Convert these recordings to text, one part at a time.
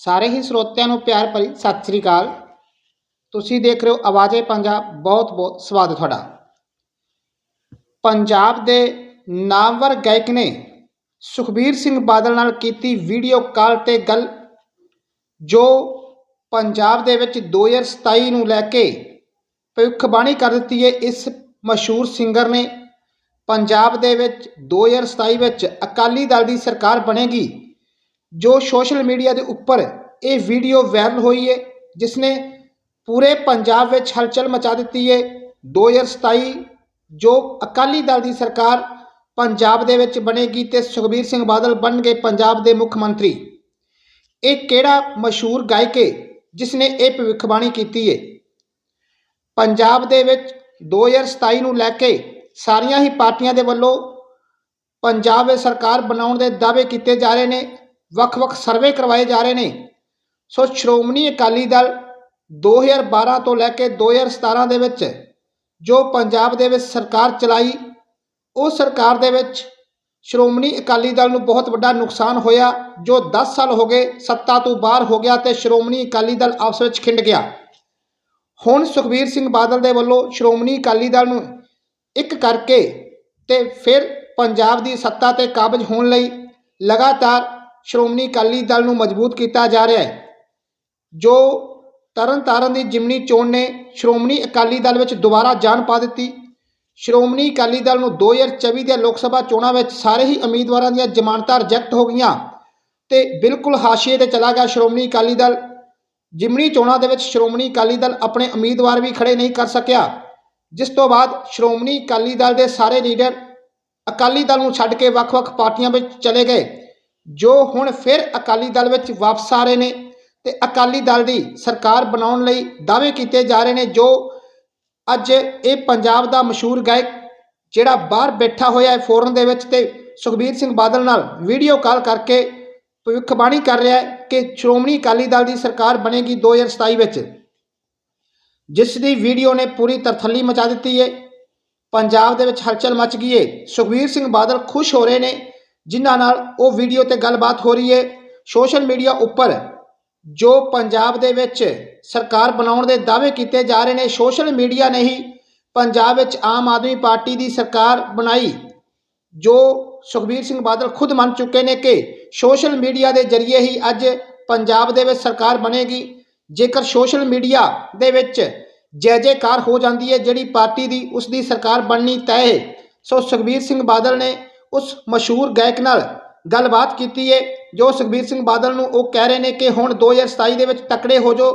ਸਾਰੇ ਹੀ ਸਰੋਤਿਆਂ ਨੂੰ ਪਿਆਰ ਭਰੀ ਸਤਿ ਸ੍ਰੀ ਅਕਾਲ। ਤੁਸੀਂ ਦੇਖ ਰਹੇ ਹੋ ਆਵਾਜ਼ੇ ਪੰਜਾਬ ਬਹੁਤ ਬਹੁਤ ਸਵਾਗਤ ਤੁਹਾਡਾ। ਪੰਜਾਬ ਦੇ ਨਾਮਵਰ ਗਾਇਕ ਨੇ ਸੁਖਬੀਰ ਸਿੰਘ ਬਾਦਲ ਨਾਲ ਕੀਤੀ ਵੀਡੀਓ ਕਾਲ ਤੇ ਗੱਲ, ਜੋ ਪੰਜਾਬ ਦੇ ਵਿੱਚ 2027 ਨੂੰ ਲੈ ਕੇ ਭਵਿੱਖਬਾਣੀ ਕਰ ਦਿੱਤੀ ਹੈ ਇਸ ਮਸ਼ਹੂਰ ਸਿੰਗਰ ਨੇ ਪੰਜਾਬ ਦੇ ਵਿੱਚ 2027 ਵਿੱਚ ਅਕਾਲੀ ਦਲ ਦੀ ਸਰਕਾਰ ਬਣੇਗੀ। ਜੋ ਸੋਸ਼ਲ ਮੀਡੀਆ ਦੇ ਉੱਪਰ ਇਹ ਵੀਡੀਓ ਵਾਇਰਲ ਹੋਈ ਹੈ ਜਿਸ ਨੇ ਪੂਰੇ ਪੰਜਾਬ ਵਿੱਚ ਹਲਚਲ ਮਚਾ ਦਿੱਤੀ ਹੈ 2027 ਜੋ ਅਕਾਲੀ ਦਲ ਦੀ ਸਰਕਾਰ ਪੰਜਾਬ ਦੇ ਵਿੱਚ ਬਣੇਗੀ ਤੇ ਸੁਖਬੀਰ ਸਿੰਘ ਬਾਦਲ ਬਣਨਗੇ ਪੰਜਾਬ ਦੇ ਮੁੱਖ ਮੰਤਰੀ। ਇਹ ਕਿਹੜਾ ਮਸ਼ਹੂਰ ਗਾਇਕ ਹੈ ਜਿਸ ਨੇ ਇਹ ਭਵਿੱਖਬਾਣੀ ਕੀਤੀ ਹੈ ਪੰਜਾਬ ਦੇ ਵਿੱਚ 2027 ਨੂੰ ਲੈ ਕੇ ਸਾਰੀਆਂ ਹੀ ਪਾਰਟੀਆਂ ਦੇ ਵੱਲੋਂ ਪੰਜਾਬ ਵਿੱਚ ਸਰਕਾਰ ਬਣਾਉਣ ਦੇ ਦਾਅਵੇ ਕੀਤੇ ਜਾ ਰਹੇ ਨੇ। ਵੱਖ-ਵੱਖ ਸਰਵੇ ਕਰਵਾਏ ਜਾ ਰਹੇ ਨੇ। ਸੋ ਸ਼੍ਰੋਮਣੀ ਅਕਾਲੀ ਦਲ 2012 ਤੋਂ ਲੈ ਕੇ 2017 ਦੇ ਵਿੱਚ ਜੋ ਪੰਜਾਬ ਦੇ ਵਿੱਚ ਸਰਕਾਰ ਚਲਾਈ, ਉਹ ਸਰਕਾਰ ਦੇ ਵਿੱਚ ਸ਼੍ਰੋਮਣੀ ਅਕਾਲੀ ਦਲ ਨੂੰ ਬਹੁਤ ਵੱਡਾ ਨੁਕਸਾਨ ਹੋਇਆ, ਜੋ 10 ਸਾਲ ਹੋ ਗਏ ਸੱਤਾ ਤੋਂ ਬਾਹਰ ਹੋ ਗਿਆ ਤੇ ਸ਼੍ਰੋਮਣੀ ਅਕਾਲੀ ਦਲ ਆਪਸ ਵਿੱਚ ਖਿੰਡ ਗਿਆ। ਹੁਣ ਸੁਖਬੀਰ ਸਿੰਘ ਬਾਦਲ ਦੇ ਵੱਲੋਂ ਸ਼੍ਰੋਮਣੀ ਅਕਾਲੀ ਦਲ ਨੂੰ ਇੱਕ ਕਰਕੇ ਤੇ ਫਿਰ ਪੰਜਾਬ ਦੀ ਸੱਤਾ ਤੇ ਕਾਬਜ ਹੋਣ ਲਈ ਲਗਾਤਾਰ ਸ਼੍ਰੋਮਣੀ ਅਕਾਲੀ ਦਲ ਨੂੰ ਮਜ਼ਬੂਤ ਕੀਤਾ ਜਾ ਰਿਹਾ ਹੈ, ਜੋ ਤਰਨਤਾਰਨ ਦੀ ਜਿਮਨੀ ਚੋਣ ਨੇ ਸ਼੍ਰੋਮਣੀ ਅਕਾਲੀ ਦਲ ਵਿੱਚ ਦੁਬਾਰਾ ਜਾਨ ਪਾ ਦਿੱਤੀ। ਸ਼੍ਰੋਮਣੀ ਅਕਾਲੀ ਦਲ ਨੂੰ 2024 ਦੀਆਂ ਲੋਕ ਸਭਾ ਚੋਣਾਂ ਵਿੱਚ ਸਾਰੇ ਹੀ ਉਮੀਦਵਾਰਾਂ ਦੀਆਂ ਜ਼ਮਾਨਤਾਂ ਰਿਜੈਕਟ ਹੋ ਗਈਆਂ ਤੇ ਬਿਲਕੁਲ ਹਾਸ਼ੀਏ ਤੇ ਚਲਾ ਗਿਆ ਸ਼੍ਰੋਮਣੀ ਅਕਾਲੀ ਦਲ। ਜਿਮਨੀ ਚੋਣਾਂ ਦੇ ਵਿੱਚ ਸ਼੍ਰੋਮਣੀ ਅਕਾਲੀ ਦਲ ਆਪਣੇ ਉਮੀਦਵਾਰ ਵੀ ਖੜੇ ਨਹੀਂ ਕਰ ਸਕਿਆ। ਜਿਸ ਤੋਂ ਬਾਅਦ ਸ਼੍ਰੋਮਣੀ ਅਕਾਲੀ ਦਲ ਦੇ ਸਾਰੇ ਲੀਡਰ ਅਕਾਲੀ ਦਲ ਨੂੰ ਛੱਡ ਕੇ ਵੱਖ-ਵੱਖ ਪਾਰਟੀਆਂ ਵਿੱਚ ਚਲੇ ਗਏ। ਜੋ ਹੁਣ ਫਿਰ ਅਕਾਲੀ ਦਲ ਵਿੱਚ ਵਾਪਸ ਆ ਰਹੇ ਨੇ ਤੇ ਅਕਾਲੀ ਦਲ ਦੀ ਸਰਕਾਰ ਬਣਾਉਣ ਲਈ ਦਾਅਵੇ ਕੀਤੇ ਜਾ ਰਹੇ ਨੇ, ਜੋ ਅੱਜ ਇਹ ਪੰਜਾਬ ਦਾ ਮਸ਼ਹੂਰ ਗਾਇਕ ਜਿਹੜਾ ਬਾਹਰ ਬੈਠਾ ਹੋਇਆ ਹੈ ਫੋਰਨ ਦੇ ਵਿੱਚ ਤੇ ਸੁਖਬੀਰ ਸਿੰਘ ਬਾਦਲ ਨਾਲ ਵੀਡੀਓ ਕਾਲ ਕਰਕੇ ਭਵਿੱਖਬਾਣੀ ਕਰ ਰਿਹਾ ਹੈ ਕਿ ਸ਼੍ਰੋਮਣੀ ਅਕਾਲੀ ਦਲ ਦੀ ਸਰਕਾਰ ਬਣੇਗੀ 2027 ਵਿੱਚ। ਜਿਸ ਦੀ ਵੀਡੀਓ ਨੇ ਪੂਰੀ ਤਰਥੱਲੀ ਮਚਾ ਦਿੱਤੀ ਹੈ। ਪੰਜਾਬ ਦੇ ਵਿੱਚ ਹਲਚਲ ਮਚ ਗਈ ਹੈ। ਸੁਖਬੀਰ ਸਿੰਘ ਬਾਦਲ ਖੁਸ਼ ਹੋ ਰਹੇ ਨੇ ਜਿਨ੍ਹਾਂ ਨਾਲ ਉਹ ਵੀਡੀਓ ਤੇ ਗੱਲਬਾਤ ਹੋ ਰਹੀ ਹੈ। ਸੋਸ਼ਲ ਮੀਡੀਆ ਉੱਪਰ ਜੋ ਪੰਜਾਬ ਦੇ ਵਿੱਚ ਸਰਕਾਰ ਬਣਾਉਣ ਦੇ ਦਾਅਵੇ ਕੀਤੇ ਜਾ ਰਹੇ ਨੇ, ਸੋਸ਼ਲ ਮੀਡੀਆ ਨੇ ਹੀ ਪੰਜਾਬ ਵਿੱਚ ਆਮ ਆਦਮੀ ਪਾਰਟੀ ਦੀ ਸਰਕਾਰ ਬਣਾਈ, ਜੋ ਸੁਖਬੀਰ ਸਿੰਘ ਬਾਦਲ ਖੁਦ ਮੰਨ ਚੁੱਕੇ ਨੇ ਕਿ ਸੋਸ਼ਲ ਮੀਡੀਆ ਦੇ ਜ਼ਰੀਏ ਹੀ ਅੱਜ ਪੰਜਾਬ ਦੇ ਵਿੱਚ ਸਰਕਾਰ ਬਣੇਗੀ। ਜੇਕਰ ਸੋਸ਼ਲ ਮੀਡੀਆ ਦੇ ਵਿੱਚ ਜੈ ਜੈਕਾਰ ਹੋ ਜਾਂਦੀ ਹੈ, ਜਿਹੜੀ ਪਾਰਟੀ ਦੀ ਉਸ ਦੀ ਸਰਕਾਰ ਬਣਨੀ ਤੈਅ ਸੋ ਸੁਖਬੀਰ ਸਿੰਘ ਬਾਦਲ ਨੇ ਉਸ ਮਸ਼ਹੂਰ ਗਾਇਕ ਨਾਲ ਗੱਲਬਾਤ ਕੀਤੀ ਹੈ ਜੋ ਸੁਖਬੀਰ ਸਿੰਘ ਬਾਦਲ ਨੂੰ ਉਹ ਕਹਿ ਰਹੇ ਨੇ ਕਿ ਹੁਣ 2027 ਦੇ ਵਿੱਚ ਤਕੜੇ ਹੋ ਜੋ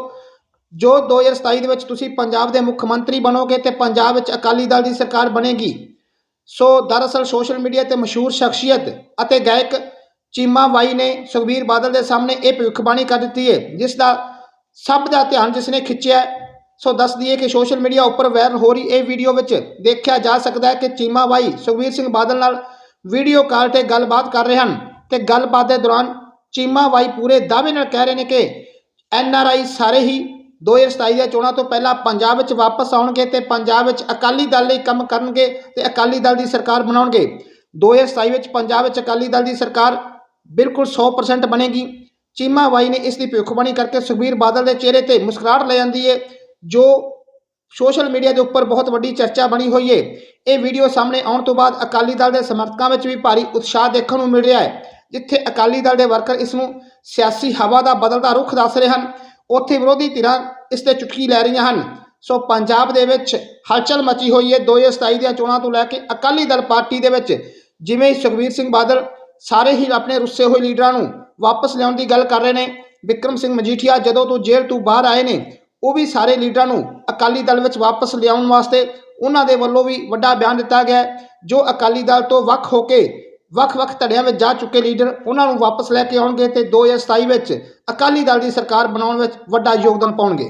ਜੋ 2027 ਦੇ ਵਿੱਚ ਤੁਸੀਂ ਪੰਜਾਬ ਦੇ ਮੁੱਖ ਮੰਤਰੀ ਬਣੋਗੇ ਤੇ ਪੰਜਾਬ ਵਿੱਚ ਅਕਾਲੀ ਦਲ ਦੀ ਸਰਕਾਰ ਬਣੇਗੀ। ਸੋ ਦਰਅਸਲ ਸੋਸ਼ਲ ਮੀਡੀਆ ਤੇ ਮਸ਼ਹੂਰ ਸ਼ਖਸੀਅਤ ਅਤੇ ਗਾਇਕ ਚੀਮਾ ਬਾਈ ਨੇ ਸੁਖਬੀਰ ਬਾਦਲ ਦੇ ਸਾਹਮਣੇ ਇਹ ਭਵਿੱਖਬਾਣੀ ਕਰ ਦਿੱਤੀ ਹੈ ਜਿਸ ਦਾ ਸਭ ਦਾ ਧਿਆਨ ਜਿਸ ਨੇ ਖਿੱਚਿਆ ਸੋ ਦੱਸ ਦਈਏ ਕਿ ਸੋਸ਼ਲ ਮੀਡੀਆ ਉੱਪਰ ਵਾਇਰਲ ਹੋ ਰਹੀ ਇਹ ਵੀਡੀਓ ਵਿੱਚ ਦੇਖਿਆ ਜਾ ਸਕਦਾ ਹੈ ਕਿ ਚੀਮਾ ਬਾਈ ਸੁਖਬੀਰ ਸਿੰਘ ਬਾਦਲ ਨਾਲ ਵੀਡੀਓ ਕਾਲ ਤੇ ਗੱਲਬਾਤ ਕਰ ਰਹੇ ਹਨ ਤੇ ਗੱਲਬਾਤ ਦੇ ਦੌਰਾਨ ਚੀਮਾ ਬਾਈ ਪੂਰੇ ਦਾਅਵੇ ਨਾਲ ਕਹਿ ਰਹੇ ਨੇ ਕਿ ਐਨ ਆਰ ਆਈ ਸਾਰੇ ਹੀ 2027 ਦੀਆਂ ਚੋਣਾਂ ਤੋਂ ਪਹਿਲਾਂ ਪੰਜਾਬ ਵਿੱਚ ਵਾਪਸ ਆਉਣਗੇ ਤੇ ਪੰਜਾਬ ਵਿੱਚ ਅਕਾਲੀ ਦਲ ਲਈ ਕੰਮ ਕਰਨਗੇ ਤੇ ਅਕਾਲੀ ਦਲ ਦੀ ਸਰਕਾਰ ਬਣਾਉਣਗੇ। 2027 ਵਿੱਚ ਪੰਜਾਬ ਵਿੱਚ ਅਕਾਲੀ ਦਲ ਦੀ ਸਰਕਾਰ ਬਿਲਕੁਲ 100% ਬਣੇਗੀ। ਚੀਮਾ ਬਾਈ ਨੇ ਇਸ ਦੀ ਭਵਿੱਖਬਾਣੀ ਕਰਕੇ ਸੁਖਬੀਰ ਬਾਦਲ ਦੇ ਚਿਹਰੇ ਤੇ ਮੁਸਕਰਾਹਟ ਲੈ ਜਾਂਦੀ ਹੈ ਜੋ ਸੋਸ਼ਲ ਮੀਡੀਆ ਦੇ ਉੱਪਰ ਬਹੁਤ ਵੱਡੀ ਚਰਚਾ ਬਣੀ ਹੋਈ ਹੈ ਇਹ ਵੀਡੀਓ ਸਾਹਮਣੇ ਆਉਣ ਤੋਂ ਬਾਅਦ ਅਕਾਲੀ ਦਲ ਦੇ ਸਮਰਥਕਾਂ ਵਿੱਚ ਵੀ ਭਾਰੀ ਉਤਸ਼ਾਹ ਦੇਖਣ ਨੂੰ ਮਿਲ ਰਿਹਾ ਹੈ ਜਿੱਥੇ ਅਕਾਲੀ ਦਲ ਦੇ ਵਰਕਰ ਇਸ ਨੂੰ ਸਿਆਸੀ ਹਵਾ ਦਾ ਬਦਲਦਾ ਰੁਖ ਦੱਸ ਰਹੇ ਹਨ। ਉੱਥੇ ਵਿਰੋਧੀ ਧਿਰਾਂ ਇਸ ਤੇ ਚੁਟਕੀ ਲੈ ਰਹੀਆਂ ਹਨ। ਸੋ ਪੰਜਾਬ ਦੇ ਵਿੱਚ ਹਲਚਲ ਮਚੀ ਹੋਈ ਹੈ 2027 ਦੀਆਂ ਚੋਣਾਂ ਤੋਂ ਲੈ ਕੇ ਅਕਾਲੀ ਦਲ ਪਾਰਟੀ ਦੇ ਵਿੱਚ ਜਿਵੇਂ ਹੀ ਸੁਖਬੀਰ ਸਿੰਘ ਬਾਦਲ ਸਾਰੇ ਹੀ ਆਪਣੇ ਰੁੱਸੇ ਹੋਏ ਲੀਡਰਾਂ ਨੂੰ ਵਾਪਸ ਲਿਆਉਣ ਦੀ ਗੱਲ ਕਰ ਰਹੇ ਨੇ, ਵਿਕਰਮ ਸਿੰਘ ਮਜੀਠੀਆ ਜਦੋਂ ਤੋਂ ਜੇਲ੍ਹ ਤੋਂ ਬਾਹਰ ਆਏ ਨੇ ਉਹ ਵੀ ਸਾਰੇ ਲੀਡਰਾਂ ਨੂੰ ਅਕਾਲੀ ਦਲ ਵਿੱਚ ਵਾਪਸ ਲਿਆਉਣ ਵਾਸਤੇ ਉਹਨਾਂ ਦੇ ਵੱਲੋਂ ਵੀ ਵੱਡਾ ਬਿਆਨ ਦਿੱਤਾ ਗਿਆ ਜੋ ਅਕਾਲੀ ਦਲ ਤੋਂ ਵੱਖ ਹੋ ਕੇ ਵੱਖ-ਵੱਖ ਧੜਿਆਂ ਵਿੱਚ ਜਾ ਚੁੱਕੇ ਲੀਡਰ ਉਹਨਾਂ ਨੂੰ ਵਾਪਸ ਲੈ ਕੇ ਆਉਣਗੇ ਤੇ 2027 ਵਿੱਚ ਅਕਾਲੀ ਦਲ ਦੀ ਸਰਕਾਰ ਬਣਾਉਣ ਵਿੱਚ ਵੱਡਾ ਯੋਗਦਾਨ ਪਾਉਣਗੇ।